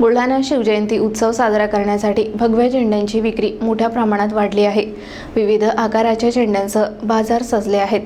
बुलढाणा शिवजयंती उत्सव साजरा करण्यासाठी भगव्या झेंड्यांची विक्री मोठ्या प्रमाणात वाढली आहे. विविध आकाराच्या झेंड्यांसह बाजार सजले आहेत.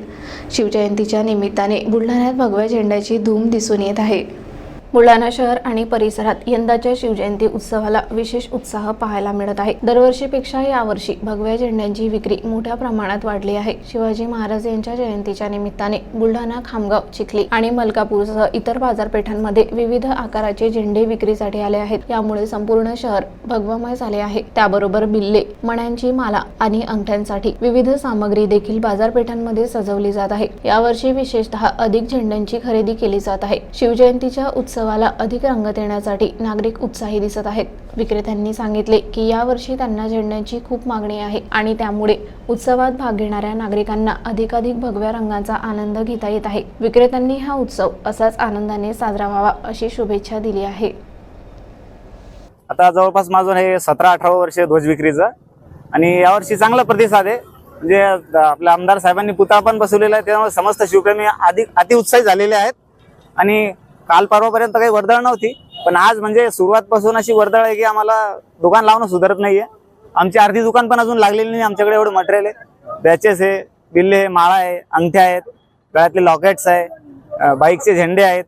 शिवजयंतीच्या निमित्ताने बुलढाण्यात भगव्या झेंड्याची धूम दिसून येत आहे. बुलढाणा शहर आणि परिसरात यंदाच्या शिवजयंती उत्सवाला विशेष उत्साह पाहायला मिळत आहे. दरवर्षीपेक्षा यावर्षी भगव्या झेंड्यांची विक्री मोठ्या प्रमाणात वाढली आहे. शिवाजी महाराज यांच्या जयंतीच्या निमित्ताने बुलढाणा खामगाव चिखली आणि मलकापूरसह इतर बाजारपेठांमध्ये विविध आकाराचे झेंडे विक्रीसाठी आले आहेत. यामुळे संपूर्ण शहर भगवामय झाले आहे. त्याबरोबर बिल्ले मण्यांची माला आणि अंगठ्यांसाठी विविध सामग्री देखील बाजारपेठांमध्ये सजवली जात आहे. यावर्षी विशेषतः अधिक झेंड्यांची खरेदी केली जात आहे. शिवजयंतीच्या उत्सवाला अधिक रंगत येण्यासाठी नागरिक उत्साही दिसत आहेत. विक्रेत्यांनी सांगितले की यावर्षी त्यांना झेंड्यांची खूप मागणी आहे आणि त्यामुळे उत्सवात भाग घेणाऱ्या नागरिकांना अधिकाधिक भगव्या रंगाचा आनंद घेता येत आहे. विक्रेत्यांनी हा उत्सव असाच आनंदाने साजरा व्हावा अशी शुभेच्छा दिली आहे. आता जवळपास माझं हे सतरा अठरा वर्ष ध्वज विक्रीचं आणि यावर्षी चांगला प्रतिसाद आहे. म्हणजे आपल्या आमदार साहेबांनी पुतळा पण बसवलेला आहे. त्यामुळे समस्त शिवप्रेमी अधिक अतिउत्साही झालेले आहेत. आणि काल परवापर्यंत काही वर्दळ नव्हती. पण आज म्हणजे सुरुवातपासून अशी वर्दळ आहे की आम्हाला दुकान लावणं सुधारत नाहीये. आमची अर्धी दुकान पण अजून लागलेली नाही आमच्याकडे एवढं मटेरियल आहे. बॅचेस आहे बिल्ले आहे माळा आहे अंगठ्या आहेत गळ्यातले लॉकेट्स आहे बाईकचे झेंडे आहेत.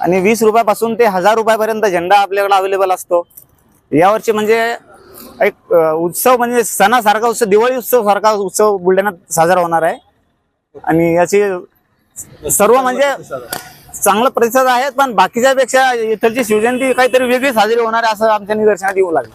आणि वीस रुपयापासून ते हजार रुपयापर्यंत झेंडा आपल्याकडे अवेलेबल असतो. यावर्षी म्हणजे एक उत्सव म्हणजे सणासारखा उत्सव दिवाळी उत्सव सारखा उत्सव बुलढाण्यात साजरा होणार आहे. आणि याची सर्व म्हणजे चांगला प्रतिसाद आहे पण बाकीच्या पेक्षा इथलची शिवजयंती काहीतरी वेगळी साजरी होणार आहे असं आमच्या निदर्शनात येऊ लागलं.